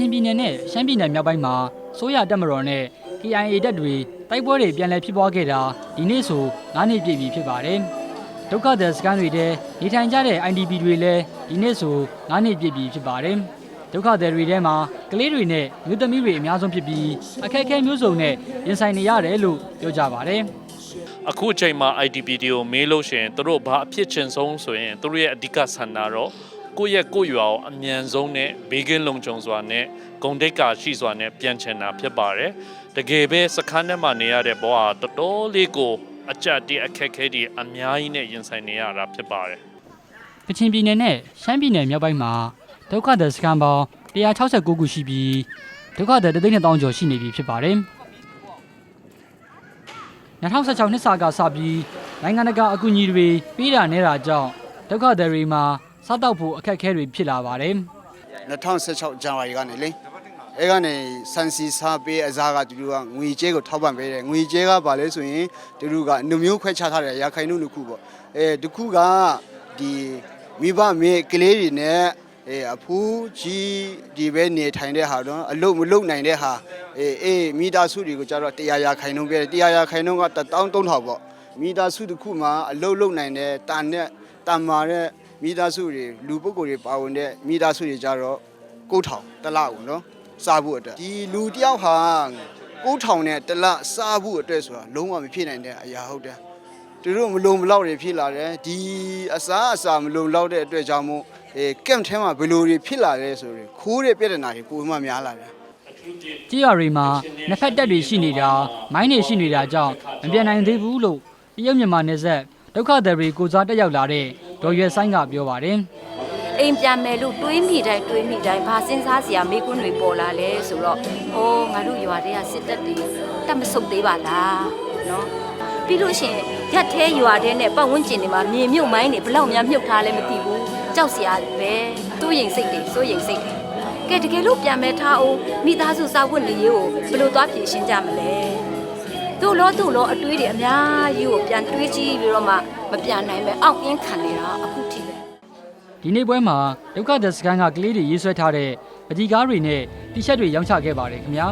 ချင်ပြည်နယ်နဲ့ရှမ်းပြည်နယ်မြောက်ပိုင်းမှာစိုးရတပ်မတော်နဲ့ KIA တပ်တွေတိုက်ပွဲတွေပြန်လည်ဖြစ်ပွားခဲ့တာဒီနေ့ဆို9နှစ်ပြည့်ပြီဖြစ်ပါတယ်။ဒုက္ခသည်စခန်းတွေထဲနေထိုင်ကြတဲ့ IDP တွေလည်းဒီနေ့ဆို9နှစ်ပြည့်ပြီဖြစ်ပါတယ်။ဒုက္ခသည်တွေထဲမှာကလေးတွေနဲ့မျိုးသမီးတွေအများဆုံးဖြစ်ပြီးအခက်အခဲမျိုးစုံနဲ့ရင်ဆိုင်နေရတယ်လို့ပြောကြပါတယ်။အခုအချိန်မှာ IDP တွေကိုမေးလို့ရှိရင်သူတို့ဘာအဖြစ်ချင်ဆုံးဆိုရင်သူတို့ရဲ့အဓိကဆန္ဒတော့ ကိုယ့်ရဲ့ကိုယ့်ရွာကိုအမြန်ဆုံးနဲ့ဘေးကင်းလုံခြုံစွာနဲ့ဂုံတိတ်ကာရှိစွာနဲ့ပြန်ချင်တာဖြစ်ပါတယ်။တကယ်ပဲစခန်းထဲမှာနေရတဲ့ဘဝကတော်တော်လေးကိုအကြက်တီးအခက်ခဲတွေအများကြီးနဲ့ရင်ဆိုင်နေရတာဖြစ်ပါတယ်ကချင်ပြည်နယ်နဲ့ရှမ်းပြည်နယ်မြောက်ပိုင်းမှာဒုက္ခသည်စခန်းပေါင်း169ခုရှိပြီးဒုက္ခသည်တစ်သိန်းနှစ်သောင်းကျော်ရှိနေပြီဖြစ်ပါတယ်။2016နှစ်စာကစပြီးနိုင်ငံတကာအကူအညီတွေပေးတာနေတာကြောင့်ဒုက္ခသည်တွေမှာ စားတောက်ဖို့အခက်အခဲတွေဖြစ်လာပါတယ်2016ဇန်နဝါရီကနေလေအဲကနေစန်စီစာပေးအစားကသူတို့ကငွေကြေးကိုထောက်ပံ့ပေးတယ်ငွေကြေးကဘာလဲဆိုရင်သူတို့ကနှမျိုးခွဲခြားထားတယ်ရာခိုင်နှုန်းတစ်ခုပေါ့အဲတစ်ခုကဒီမိဘမေကလေးတွေနဲ့အဲအဖိုးကြီးဒီပဲနေထိုင်တဲ့ဟာတော့အလုတ်မလုတ်နိုင်တဲ့ဟာအေးအေးမိသားစုတွေကိုကြတော့100ရာခိုင်နှုန်းပေးတယ်100ရာခိုင်နှုန်းက13000ပေါ့မိသားစုတစ်ခုမှာအလုတ်လုတ်နိုင်တဲ့တန်နဲ့တန်မာတဲ့ မိသားစုတွေလူပုဂ္ဂိုလ်တွေပါဝင်တဲ့မိသားစုတွေကြတော့9000တစ်လကိုနော်စားဖို့အတွက်ဒီလူတယောက်ဟာ9000နဲ့တစ်လစားဖို့အတွက်ဆိုတာလုံးဝမဖြစ်နိုင်တဲ့အရာဟုတ်တယ်သူတို့မလုံမလောက်တွေဖြစ်လာတယ်ဒီအစားအစာမလုံလောက်တဲ့အတွက်ကြောင့်မို့အဲကန့်ထဲမှာဘယ်လိုတွေဖြစ်လာလဲဆိုရင်ခိုးတဲ့ပြဿနာတွေပုံမှန်များလာတယ်။ကြေးရွာတွေမှာနှစ်ဖက်တပ်တွေရှိနေတာမိုင်းတွေရှိနေတာကြောင့်မပြန်နိုင်သေးဘူးလို့တရုတ်မြန်မာနယ်စပ်ဒုက္ခသည်တွေကိုစားတက်ရောက်လာတဲ့ ဒေါ်ရွယ်ဆိုင်ကပြောပါတယ်။အိမ်ပြန်မယ်လို့တွေးမိတိုင်းတွေးမိတိုင်းဘာစဉ်းစားစရာမေးခွန်းတွေပေါ်လာလဲဆိုတော့ဟောငါတို့ရွာတွေကစစ်တပ်တွေတက်မဆုတ်သေးပါလားနော်ပြီးလို့ရှရင်ရက်သေးရွာတဲ့နဲ့ပတ်ဝန်းကျင်တွေမှာမြေမြုပ်မိုင်းတွေဘလောက်များမြုပ်ထားလဲမသိဘူးကြောက်စရာပဲစိုးရိမ်စိတ်တွေစိုးရိမ်စိတ်တွေကဲတကယ်လို့ပြန်မယ်ထားအောင်မိသားစုစာဝတ်နေရေးကိုဘယ်လိုသွားပြင်ရှင်းကြမလဲ တို့လို့တို့လို့အတွေးတွေအများကြီးကိုပြန်တွေးကြည့်ပြီးတော့မှမပြန်နိုင်ပဲအောက်အင်းခံနေတာအခုထိပဲဒီနေ့ပွဲမှာဒုက္ခသည်စခန်းကကလေးတွေရေးဆွဲထားတဲ့ပတိကားတွေနဲ့တီရှပ်တွေရောင်းချခဲ့ပါတယ်ခင်ဗျာ